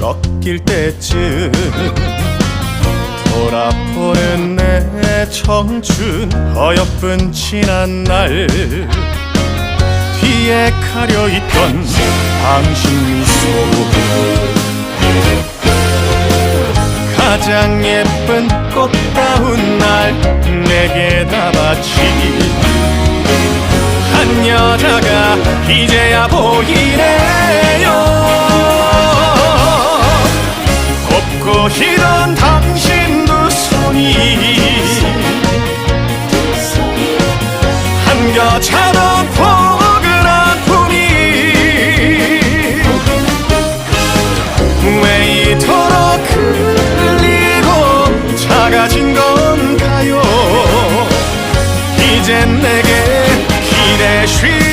꺾일 때쯤 돌아보는 내 청춘 어여쁜 지난 날 뒤에 가려 있던 당신 미소 가장 예쁜 꽃다운 날 내게 다 바친 한 여자가 이제야 보이네 희던 당신 두 손이. 한겨차던 포근한 품이 왜 이토록 흘리고 작아진 건가요? 이젠 내게 기대 쉬